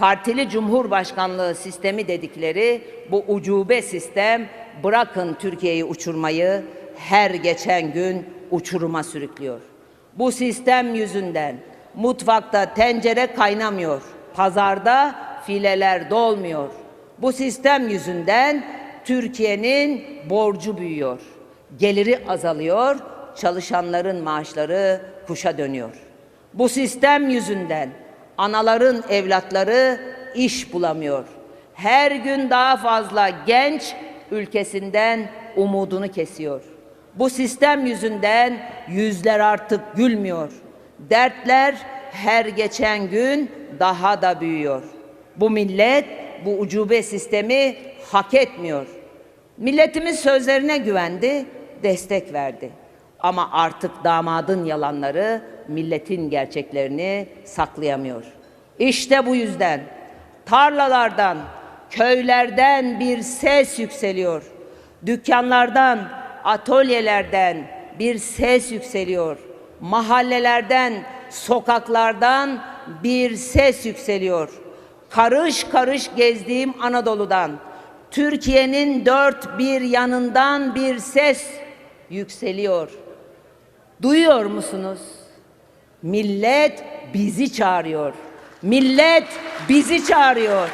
partili cumhurbaşkanlığı sistemi dedikleri bu ucube sistem bırakın Türkiye'yi uçurmayı her geçen gün uçuruma sürüklüyor. Bu sistem yüzünden mutfakta tencere kaynamıyor, pazarda fileler dolmuyor. Bu sistem yüzünden Türkiye'nin borcu büyüyor, geliri azalıyor, çalışanların maaşları kuşa dönüyor. Bu sistem yüzünden anaların evlatları iş bulamıyor. Her gün daha fazla genç ülkesinden umudunu kesiyor. Bu sistem yüzünden yüzler artık gülmüyor. Dertler her geçen gün daha da büyüyor. Bu millet bu ucube sistemi hak etmiyor. Milletimiz sözlerine güvendi, destek verdi. Ama artık damadın yalanları milletin gerçeklerini saklayamıyor. İşte bu yüzden tarlalardan, köylerden bir ses yükseliyor. Dükkanlardan, atölyelerden bir ses yükseliyor. Mahallelerden, sokaklardan bir ses yükseliyor. Karış karış gezdiğim Anadolu'dan, Türkiye'nin dört bir yanından bir ses yükseliyor. Duyuyor musunuz? Millet bizi çağırıyor. Millet bizi çağırıyor.